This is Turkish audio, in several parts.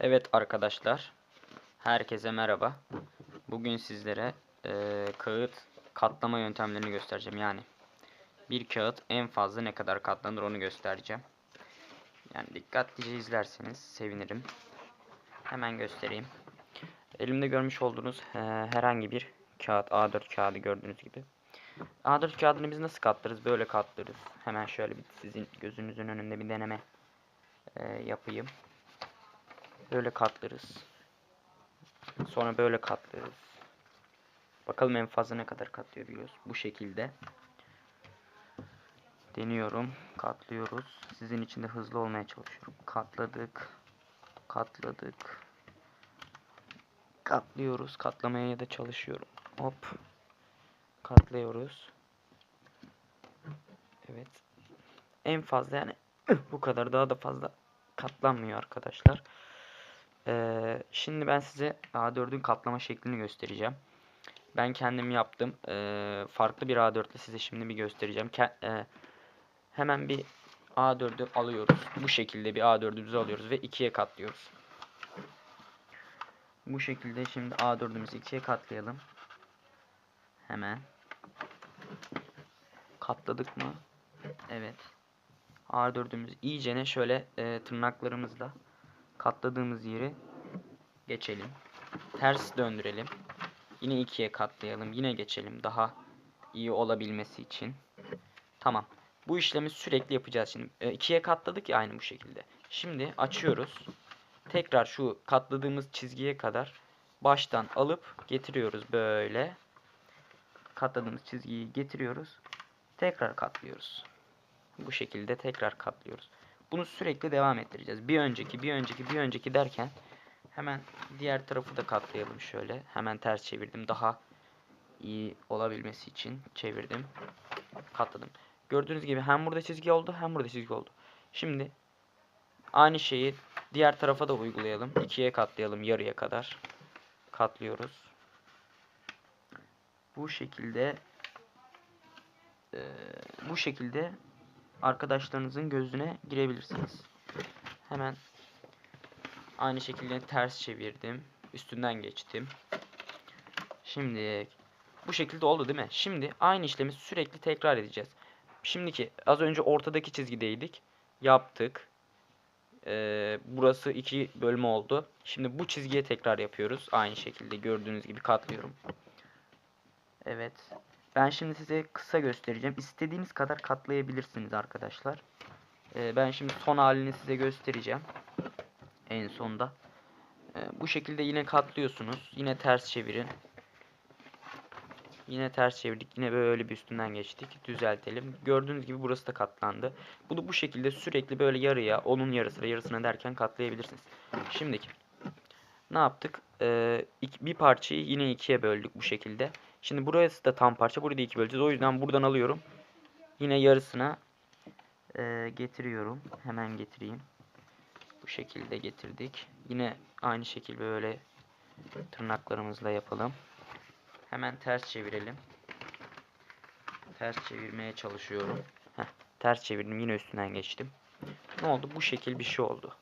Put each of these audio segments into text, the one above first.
Evet arkadaşlar, herkese merhaba. Bugün sizlere eee, kağıt katlama yöntemlerini göstereceğim. Yani bir kağıt en fazla ne kadar katlanır onu göstereceğim. Yani dikkatlice izlerseniz sevinirim. Hemen göstereyim. Elimde görmüş olduğunuz eee, herhangi bir kağıt, A4 kağıdı gördüğünüz gibi. A4 kağıdını biz nasıl katlarız? Böyle katlarız. Hemen şöyle bir sizin gözünüzün önünde bir deneme eee, yapayım. Böyle katlarız. Sonra böyle katlarız. Bakalım en fazla ne kadar katlayabiliyoruz. Bu şekilde. Deniyorum. Katlıyoruz. Sizin için de hızlı olmaya çalışıyorum. Katladık. Katladık. Katlıyoruz. Katlamaya da çalışıyorum. Hop. Katlıyoruz. Evet. En fazla yani bu kadar daha da fazla katlanmıyor arkadaşlar. Şimdi ben size A4'ün katlama şeklini göstereceğim. Ben kendim yaptım. Ee, farklı bir A4 ile size şimdi bir göstereceğim. Ke e, hemen bir A4'ü alıyoruz. Bu şekilde bir A4'ümüzü alıyoruz ve ikiye katlıyoruz. Bu şekilde şimdi A4'ümüzü ikiye katlayalım. Hemen. Katladık mı? Evet. A4'ümüzü iyicene şöyle e, tırnaklarımızla katladığımız yeri geçelim. Ters döndürelim. Yine ikiye katlayalım. Yine geçelim. Daha iyi olabilmesi için. Tamam. Bu işlemi sürekli yapacağız şimdi. E, ikiye katladık ya aynı bu şekilde. Şimdi açıyoruz. Tekrar şu katladığımız çizgiye kadar baştan alıp getiriyoruz böyle. Katladığımız çizgiyi getiriyoruz. Tekrar katlıyoruz. Bu şekilde tekrar katlıyoruz. Bunu sürekli devam ettireceğiz. Bir önceki, bir önceki, bir önceki derken hemen diğer tarafı da katlayalım şöyle. Hemen ters çevirdim. Daha iyi olabilmesi için çevirdim. Katladım. Gördüğünüz gibi hem burada çizgi oldu hem burada çizgi oldu. Şimdi aynı şeyi diğer tarafa da uygulayalım. İkiye katlayalım yarıya kadar. Katlıyoruz. Bu şekilde eee, bu şekilde arkadaşlarınızın gözüne girebilirsiniz. Hemen aynı şekilde ters çevirdim. Üstünden geçtim. Şimdi bu şekilde oldu değil mi? Şimdi aynı işlemi sürekli tekrar edeceğiz. Şimdiki az önce ortadaki çizgideydik. Yaptık. Ee, burası iki bölme oldu. Şimdi bu çizgiye tekrar yapıyoruz. Aynı şekilde gördüğünüz gibi katlıyorum. Evet. Ben şimdi size kısa göstereceğim. İstediğiniz kadar katlayabilirsiniz arkadaşlar. Ee, ben şimdi son halini size göstereceğim. En sonda. Ee, bu şekilde yine katlıyorsunuz. Yine ters çevirin. Yine ters çevirdik. Yine böyle bir üstünden geçtik. Düzeltelim. Gördüğünüz gibi burası da katlandı. Bunu bu şekilde sürekli böyle yarıya, onun yarısına, yarısına derken katlayabilirsiniz. Şimdiki. Ne yaptık? Ee, bir parçayı yine ikiye böldük bu şekilde. Şimdi burası da tam parça. Burayı da iki böleceğiz. O yüzden buradan alıyorum. Yine yarısına e, getiriyorum. Hemen getireyim. Bu şekilde getirdik. Yine aynı şekilde böyle tırnaklarımızla yapalım. Hemen ters çevirelim. Ters çevirmeye çalışıyorum. Heh, ters çevirdim. Yine üstünden geçtim. Ne oldu? Bu şekil bir şey oldu.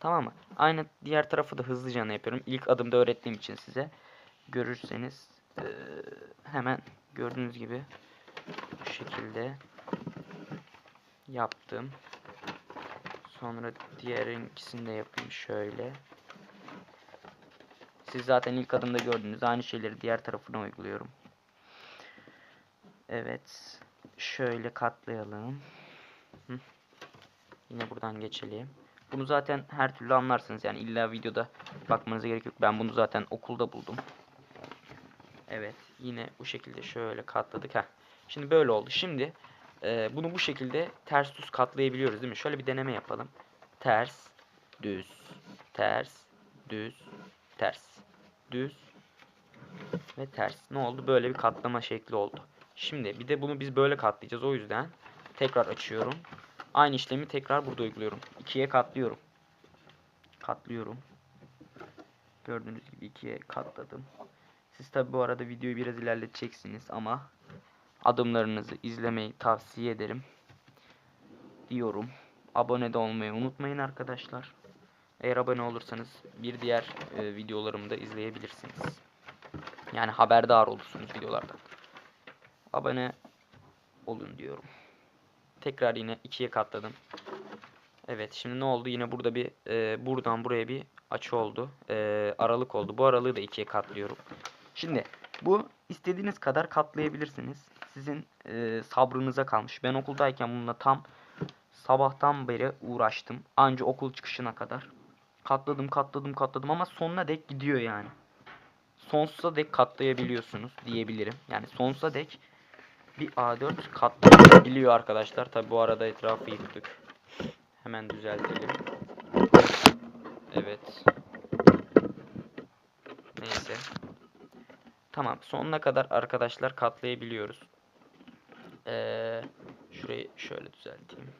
Tamam mı? Aynı diğer tarafı da hızlıca yapıyorum. İlk adımda öğrettiğim için size. Görürseniz eee, hemen gördüğünüz gibi bu şekilde yaptım. Sonra diğerin ikisini de yapayım şöyle. Siz zaten ilk adımda gördünüz. Aynı şeyleri diğer tarafına uyguluyorum. Evet. Şöyle katlayalım. Hı. Yine buradan geçelim. Bunu zaten her türlü anlarsınız. Yani illa videoda bakmanıza gerek yok. Ben bunu zaten okulda buldum. Evet. Yine bu şekilde şöyle katladık. Heh. Şimdi böyle oldu. Şimdi e, bunu bu şekilde ters düz katlayabiliyoruz değil mi? Şöyle bir deneme yapalım. Ters, düz, ters, düz, ters, düz ve ters. Ne oldu? Böyle bir katlama şekli oldu. Şimdi bir de bunu biz böyle katlayacağız. O yüzden tekrar açıyorum. Aynı işlemi tekrar burada uyguluyorum. İkiye katlıyorum. Katlıyorum. Gördüğünüz gibi ikiye katladım. Siz tabi bu arada videoyu biraz ilerleteceksiniz ama adımlarınızı izlemeyi tavsiye ederim. Diyorum. Abone de olmayı unutmayın arkadaşlar. Eğer abone olursanız bir diğer e, videolarımı da izleyebilirsiniz. Yani haberdar olursunuz videolardan. Abone olun diyorum. Tekrar yine ikiye katladım. Evet şimdi ne oldu? Yine burada bir e, buradan buraya bir açı oldu. E, aralık oldu. Bu aralığı da ikiye katlıyorum. Şimdi bu istediğiniz kadar katlayabilirsiniz. Sizin e, sabrınıza kalmış. Ben okuldayken bununla tam sabahtan beri uğraştım. Anca okul çıkışına kadar. Katladım katladım katladım ama sonuna dek gidiyor yani. Sonsuza dek katlayabiliyorsunuz diyebilirim. Yani sonsuza dek bir A4 katlayabiliyor arkadaşlar. Tabi bu arada etrafı yıktık. Hemen düzeltelim. Evet. Neyse. Tamam. Sonuna kadar arkadaşlar katlayabiliyoruz. Ee, şurayı şöyle düzelteyim.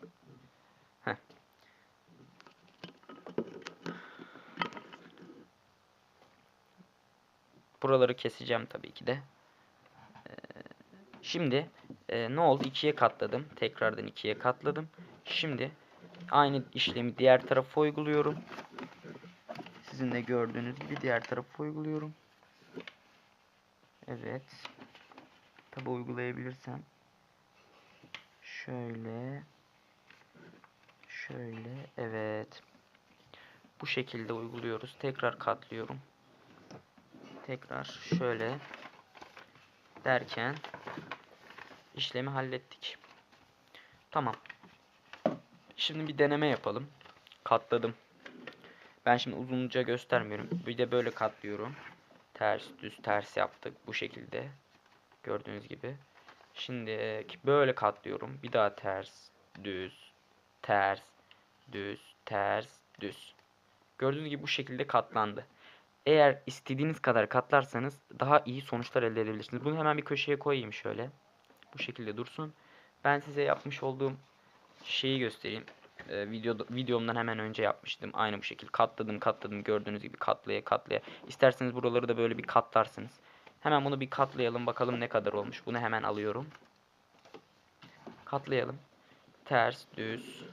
Heh. Buraları keseceğim tabii ki de. Şimdi e, ne oldu? İkiye katladım. Tekrardan ikiye katladım. Şimdi aynı işlemi diğer tarafa uyguluyorum. Sizin de gördüğünüz gibi diğer tarafa uyguluyorum. Evet. Tabi uygulayabilirsem. Şöyle. Şöyle. Evet. Bu şekilde uyguluyoruz. Tekrar katlıyorum. Tekrar şöyle derken işlemi hallettik. Tamam. Şimdi bir deneme yapalım. Katladım. Ben şimdi uzunca göstermiyorum. Bir de böyle katlıyorum. Ters düz ters yaptık bu şekilde. Gördüğünüz gibi. Şimdi böyle katlıyorum. Bir daha ters düz ters düz ters düz. Gördüğünüz gibi bu şekilde katlandı. Eğer istediğiniz kadar katlarsanız daha iyi sonuçlar elde edebilirsiniz. Bunu hemen bir köşeye koyayım şöyle. Bu şekilde dursun. Ben size yapmış olduğum şeyi göstereyim. Ee, video, videomdan hemen önce yapmıştım. Aynı bu şekilde katladım katladım gördüğünüz gibi katlaya katlaya. İsterseniz buraları da böyle bir katlarsınız. Hemen bunu bir katlayalım bakalım ne kadar olmuş. Bunu hemen alıyorum. Katlayalım. Ters düz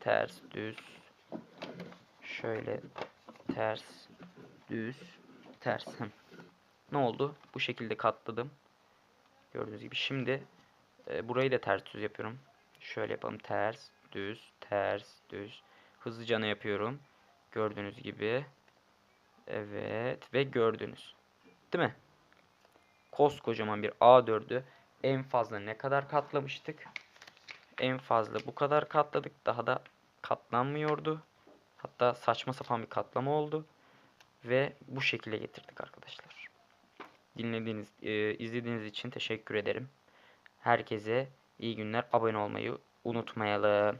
ters düz şöyle ters düz ters. Ne oldu? Bu şekilde katladım. Gördüğünüz gibi. Şimdi e, burayı da ters düz yapıyorum. Şöyle yapalım. Ters, düz, ters, düz. Hızlıca ne yapıyorum? Gördüğünüz gibi. Evet. Ve gördünüz. Değil mi? Koskocaman bir A4'ü en fazla ne kadar katlamıştık? En fazla bu kadar katladık. Daha da katlanmıyordu. Hatta saçma sapan bir katlama oldu. Ve bu şekilde getirdik arkadaşlar. Dinlediğiniz, e, izlediğiniz için teşekkür ederim. Herkese iyi günler. Abone olmayı unutmayalım.